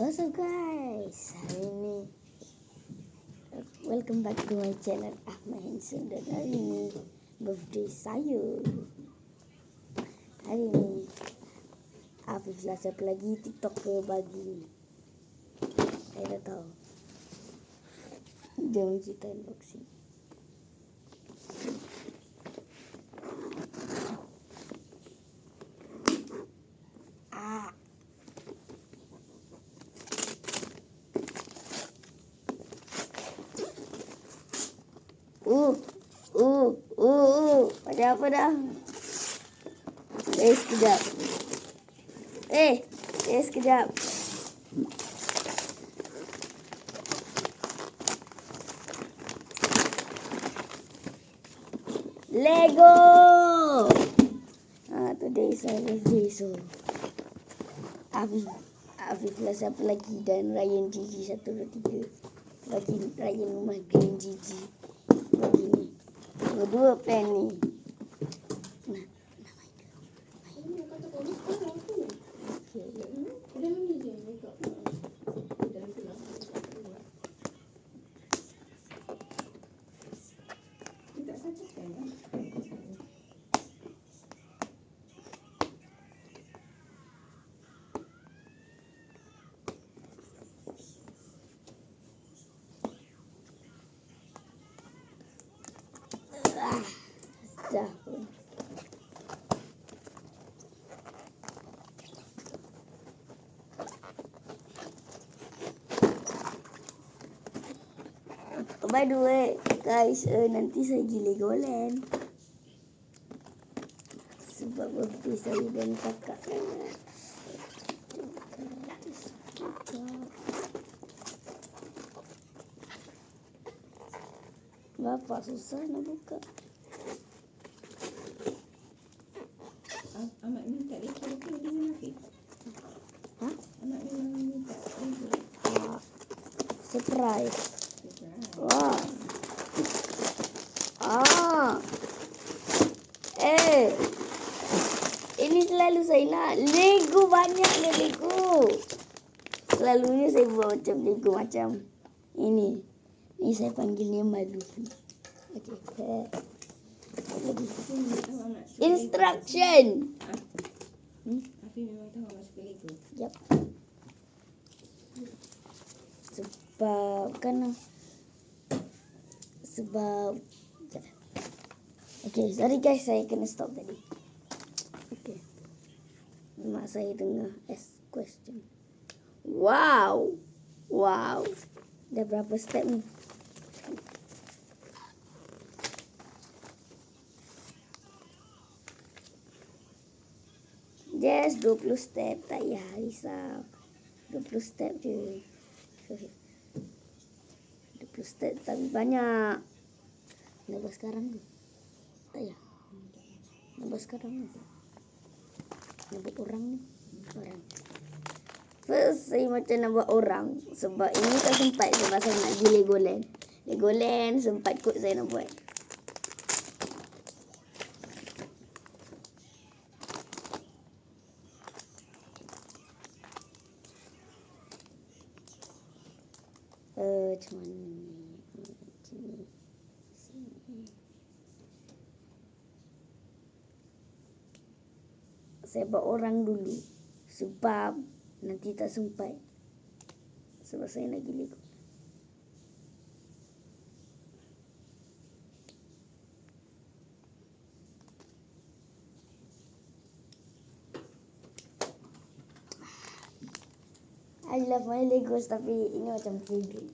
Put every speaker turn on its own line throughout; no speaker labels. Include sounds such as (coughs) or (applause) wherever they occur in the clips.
What's up guys? Hari ni Welcome back to my channel Ahmad Hanson. Dan hari ni Birthday saya. Hari ni Afif lah siapa lagi? TikToker bagi. Saya dah tahu. Jom kita unboxing Ah. Uh, uh, uh, uh. Ada apa dah? Eh, sekejap. Eh, eh, sekejap. Lego! Ah, my birthday, so... Afif, Afif lah siapa lagi dan Ryan Gigi satu dua tiga. Bagi Ryan rumah Green Gigi. Bagi ni. Dua plan ni. Oh, by the way, guys, uh, nanti saya pergi Legoland. Sebab birthday saya dan kakak. Bapak susah nak buka.
Ah, Amat minta Lego ke dengan Hafiz?
Ha?
Amat memang minta Lego.
Ah, surprise.
Surprise.
Wah. Ah. Eh. Ini selalu saya nak. Lego Lego. Selalunya saya buat macam Lego macam ini. Ini saya panggilnya Malufi. Okey.
Lego.
Instruction. Hmm?
Memang tahu Lego.
Yep. Sebab kan sebab Okay, sorry guys, saya kena stop tadi. Mak saya dengar ask question. Wow. Wow. Dah berapa step ni? Yes, 20 step. Tak payah risau. 20 step je. 20 step tapi banyak. Nak buat sekarang ke? Tak payah. Nak buat sekarang ke? Nak buat orang ni? Orang. First, saya macam nak buat orang. Sebab ini tak sempat sebab saya nak pergi Legoland. Legoland sempat kot saya nak buat. Eh, macam mana ni? Sini. Sini. Buat orang dulu. Sebab nanti tak sempat. Sebab saya pergi Lego. I love my Legos tapi ini macam playground.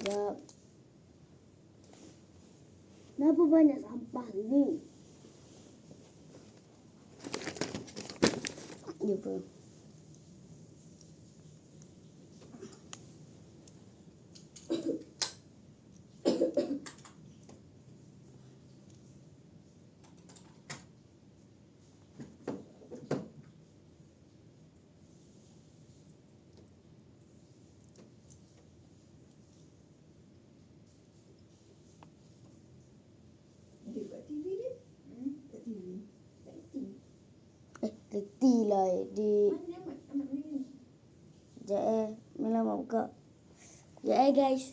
Sebab Kenapa banyak sampah ni? Ya apa?
Dia buat TV dia? Hmm? Buat TV.
Tak reti. Letih lah adik.
Mana amat? Amat mana?
Sekejap eh. Mila mak buka. Sekejap eh guys.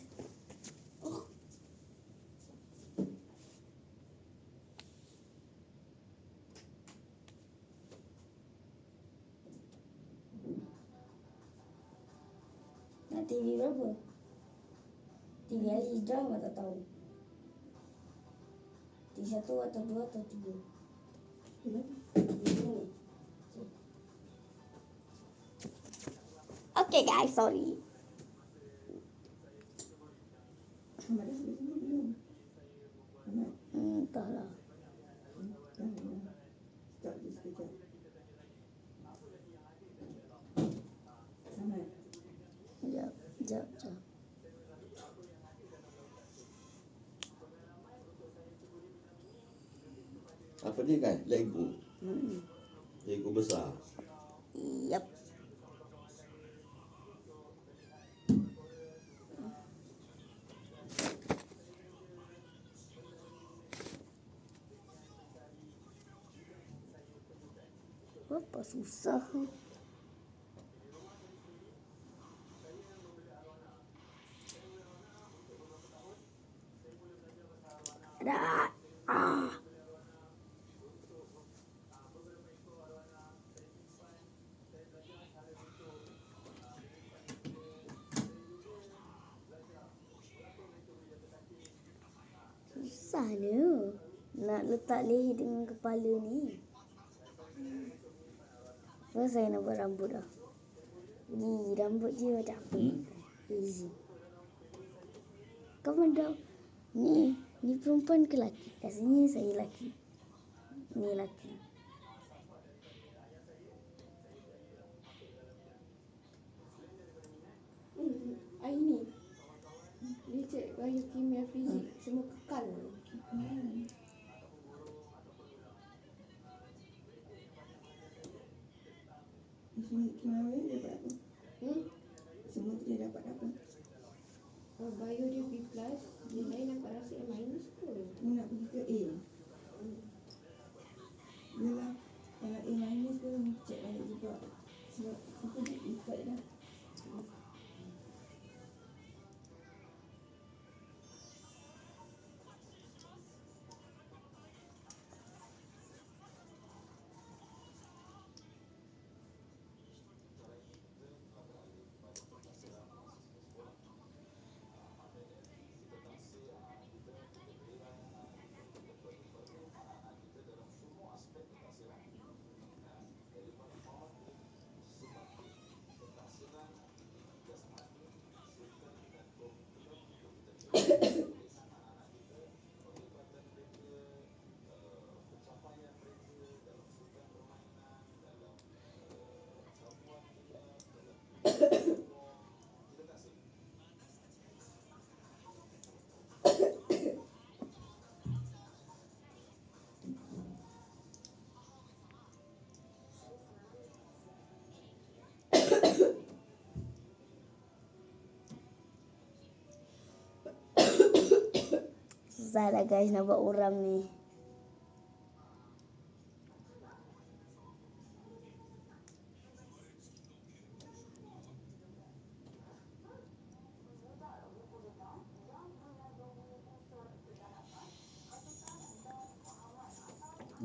Nak TV berapa? TV Ali Hijrah tak tahu. TV satu atau dua atau tiga. Okay guys, sorry. Hmm, entahlah.
Sekejap,
sekejap.
Apa ni kan? Lego.
Hmm.
Lego besar.
Susah ni? Dah. Ah. Susah ni. Nak letak leher dengan kepala ni. First saya nak buat rambut dah. Ni rambut je macam apa.
Hmm?
Easy. Kau mandau. Ni, ni perempuan ke lelaki? Rasanya saya lelaki. Ni lelaki.
Hmm, air ni. Dia cek biokimia fizik. Semua kekal. Hmm. Semua kimia dia dapat apa? Hmm? Semua dia dapat
Susah lah guys nak buat orang ni.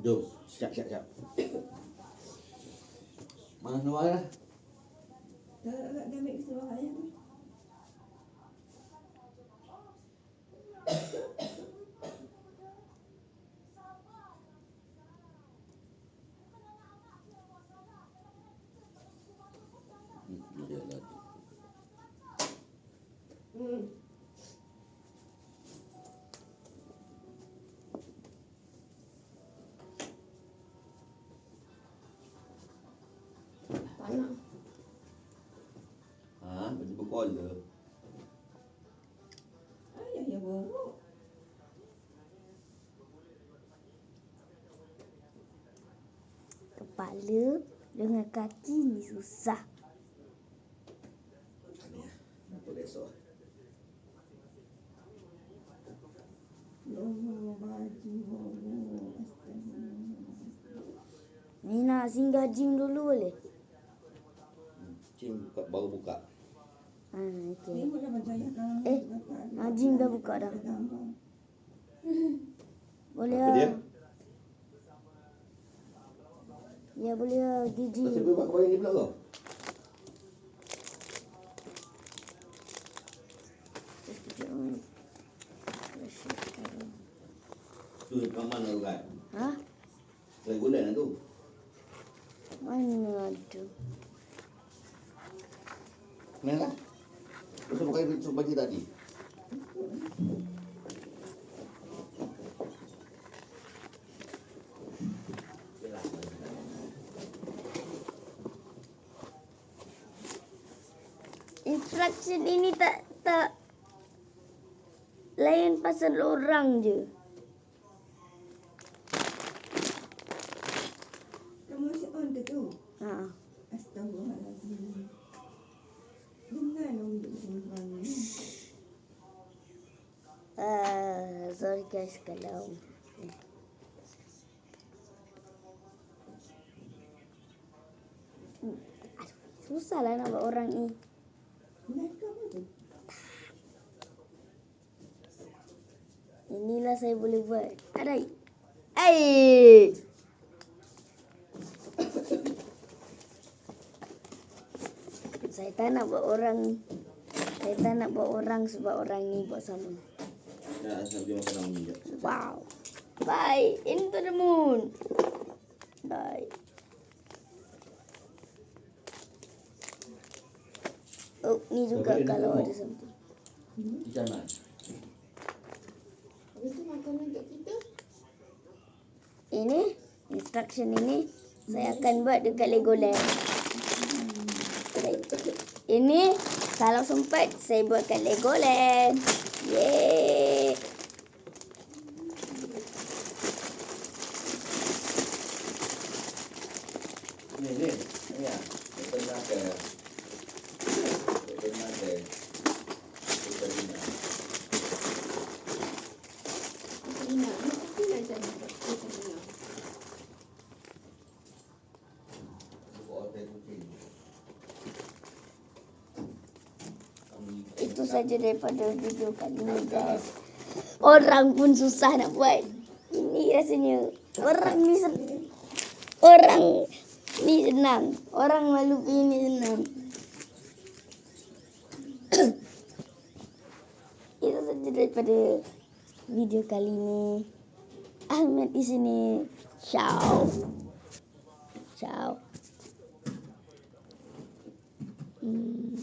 Jom, siap siap siap. Mana Noah dah?
Dah, dah, dah ambil ke seluar ayam ni?
Kepala dengan kaki ni susah.
Ni besok?
Nak singgah gym dulu boleh?
Cim buka, baru buka.
Ha, okey.
Tengok dah berjaya kan.
Eh, gym dah buka dah. Boleh
Apa dia?
lah. Ya boleh lah
Kau
gym.
siapa buat kepala ni pula kau? Tu rekaman lah tu kan.
Ha?
Regular lah tu.
Mana ada?
Main lah. Kau pakai bagi tadi?
Instruction ini tak tak lain pasal orang je.
Kamu masih on ke tu?
Ha.
Astagfirullahaladzim. Dengar dong duduk simpan ni.
Uh, sorry guys kalau Hmm, aduh, Susah lah nak buat orang ni.
Live ke apa tu?
Inilah saya boleh buat. Ada. Eh. (coughs) saya tak nak buat orang ni. Saya tak nak buat orang sebab orang ni buat sama.
Ya, asal dia makan ni.
Wow. Bye. Into the moon. Bye. Oh, ni juga kalau ada something.
Di jalan.
Habis tu makanan kat kita?
Ini instruction ini saya akan buat dekat Legoland. Ini kalau sempat saya buat kat Legoland. Yeay.
Ni, ni. Ya. Dia pernah ke. Dia pernah ke.
saja daripada video kali ni guys. Orang pun susah nak buat. Ini rasanya orang ni orang ni senang. Orang malu ini senang. (coughs) Itu saja daripada video kali ni. Ahmad di sini. Ciao. Ciao. Mm.